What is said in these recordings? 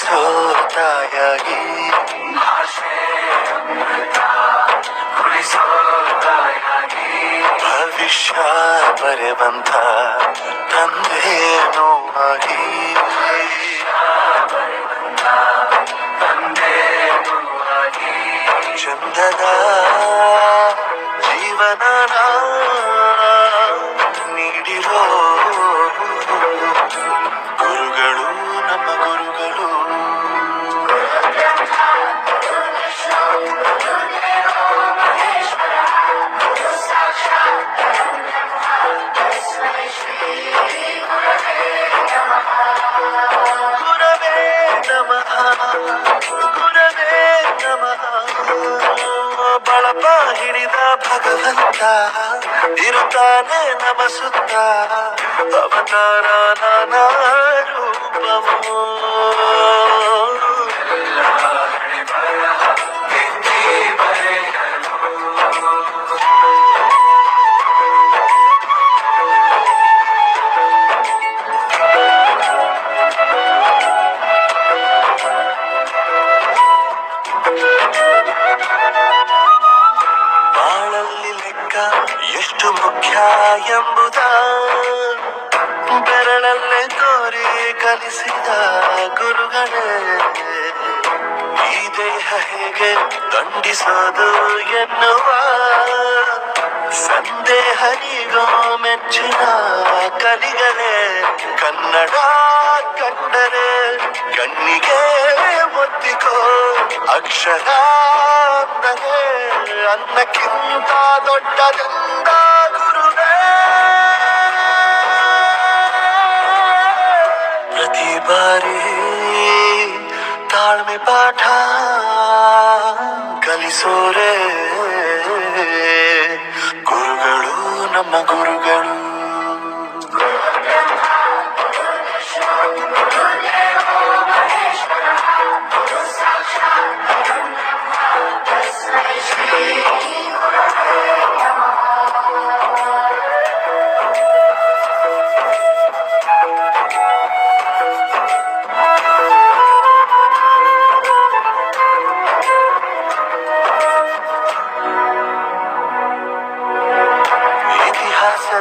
ಕುಡಿಸೋ ತಾಯಾಗಿ ಭಾಷೆ ಅಮೃತ ಕುಡಿಸೋ ತಾಯಾಗಿ ಭವಿಷ್ಯ ಬರೆವಂತ ತಂದೆನೂ ಆಗಿ ತಂದೆ ಗುರುವಾಗಿ ಚಂದದ ಜೀವನ ಬಳಪ ಹಿಡಿದ ಭಗವಂತ ಇರುತ್ತಾನೆ ನಮಸುತ್ತ. ಅವತಾರ ನಾನಾ ರೂಪವೋ. ಬೆರಳಲ್ಲೇ ತೋರಿ ಕಲಿಸಿದ ಗುರುಗಳೇ, ಈ ದೇಹ ಹೇಗೆ ದಂಡಿಸೋದು ಎನ್ನುವ ಸಂದೇಹ ನೀಗೋ ಮೆಚ್ಚಿನ ಕಲಿಗಳೇ. ಕನ್ನಡ ಕಂಡರೆ ಕಣ್ಣಿಗೆ ಒತ್ತಿಕೋ ಅಕ್ಷರ ಅನ್ನಕ್ಕಿಂತ ದೊಡ್ಡದೆಂದ ಪ್ರತಿ ಬಾರಿ ತಾಳ್ಮೆ ಪಾಠ ಕಲಿಸೋರೆ ಗುರುಗಳು ನಮ್ಮ ಗುರುಗಳು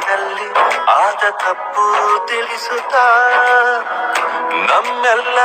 ಇತಿಹಾಸದಲ್ಲಿ ಆದ ತಪ್ಪು ತಿಳಿಸುತ್ತಾ ನಮ್ಮೆಲ್ಲ